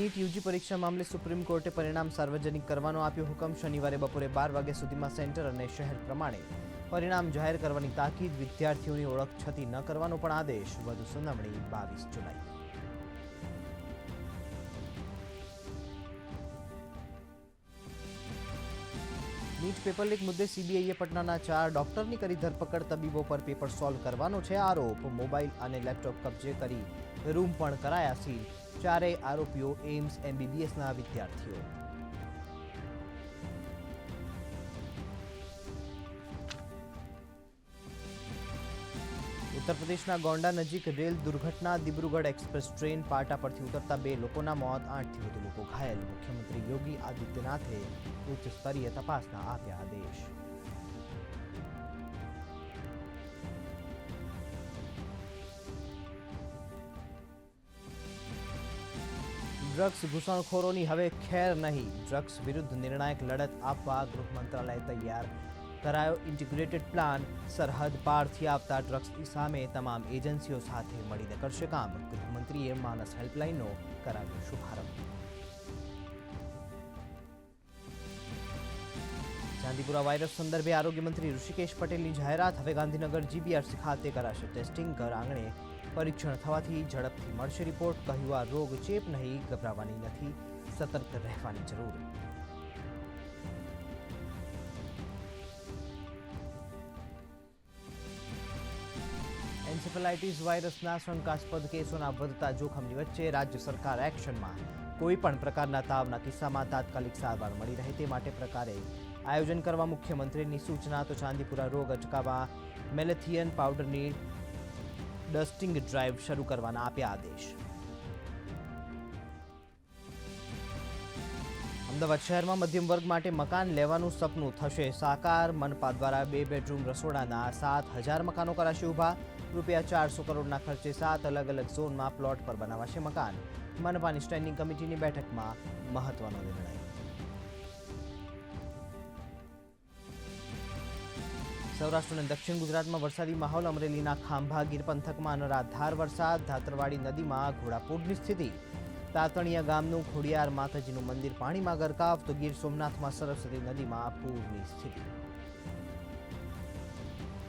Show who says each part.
Speaker 1: NEET UG પરીક્ષા મામલે supreme કોર્ટે પરિણામ સાર્વજનિક કરવાનો આપ્યો હુકમ શનિવારે બપોરે બાર વાગ્યા સુધીમાં સેન્ટર અને શહેર પ્રમાણે. પરિણામ જાહેર કરવાની તાકીદ વિદ્યાર્થીઓની ઓળખ છતી ન કરવાનો પણ આદેશ. વધુ સુનાવણી બાવીસ જુલાઈ. નીટ પેપર લીક મુદ્દે સીબીઆઈએ પટનાના ચાર ડોક્ટરની કરી ધરપકડ, તબીબો પર પેપર સોલ્વ કરવાનો છે આરોપ. મોબાઈલ અને લેપટોપ કબજે કરી રૂમ પણ કરાયા સીલ. ચારેય આરોપીઓ એમ્સ એમબીબીએસના વિદ્યાર્થીઓ. ઉત્તર પ્રદેશના ગોંડા નજીક રેલ દુર્ઘટના, દિબ્રુગઢ એક્સપ્રેસ ટ્રેન પાટા પરથી ઉતરતા બે લોકોના મોત, આઠથી વધુ લોકો ઘાયલ. મુખ્યમંત્રી યોગી આદિત્યનાથે ઉચ્ચ સ્તરીય તપાસના આપ્યા આદેશ. ડ્રગ્સ ઘૂસણખોરોની હવે ખેર નહીં. ડ્રગ્સ વિરુદ્ધ નિર્ણાયક લડત આપવા ગૃહ મંત્રાલય તૈયાર કરાયો. ઇન્ટિગ્રેટેડ પ્લાન સરહદ પારથી આવતા ડ્રગ્સની સામે તમામ એજન્સીઓ સાથે મળીને કરશે કામ. ગૃહમંત્રીએ માનસ હેલ્પલાઇનનો કરાવ્યો શુભારંભ. ચાંદીપુરા વાયરસ સંદર્ભે આરોગ્ય મંત્રી ઋષિકેશ પટેલની જાહેરાત. હવે ગાંધીનગર જીબીઆરસી ખાતે કરાશે ટેસ્ટિંગ. ઘર આંગણે પરીક્ષણ થવાથી ઝડપથી મળશે રિપોર્ટ. કહ્યું, આ રોગ ચેપ નહીં, ગભરાવાની નથી. સતર્ક રહેવાની જરૂર. એન્સેફેલાઇટીસ વાયરસના શંકાસ્પદ કેસોના વધતા જોખમની વચ્ચે રાજ્ય સરકાર એક્શનમાં. કોઈ પણ પ્રકારના તાવના કિસ્સામાં તાત્કાલિક સારવાર મળી રહે તે માટે પ્રકારે આયોજન કરવા મુખ્યમંત્રીની સૂચના. તો ચાંદીપુરા રોગ અટકાવવા મેલેથિયન પાવડરની ડસ્ટિંગ ડ્રાઈવ શરૂ કરવાના આપ્યા આદેશ. અમદાવાદ શહેરમાં મધ્યમ વર્ગ માટે મકાન લેવાનું સપનું થશે. સાકાર મનપા દ્વારા બે બેડરૂમ રસોડાના સાત હજાર મકાનો કરાશે ઊભા. રૂપિયા ચારસો કરોડના ખર્ચે સાત અલગ અલગ ઝોનમાં પ્લોટ પર બનાવાશે મકાન. મનપાની સ્ટેન્ડિંગ કમિટીની બેઠકમાં મહત્વનો નિર્ણય. સૌરાષ્ટ્ર અને દક્ષિણ ગુજરાતમાં વરસાદી માહોલ, અમરેલીના ખાંભા, ગીર પંથકમાં અનરાધાર વરસાદ, ધાતરવાડી નદીમાં ઘોડાપૂરની સ્થિતિ. તાતણિયા ગામનું ખોડિયાર માતાજીનું મંદિર પાણીમાં ગરકાવ, તો ગીર સોમનાથમાં સરસ્વતી નદીમાં પૂરની સ્થિતિ.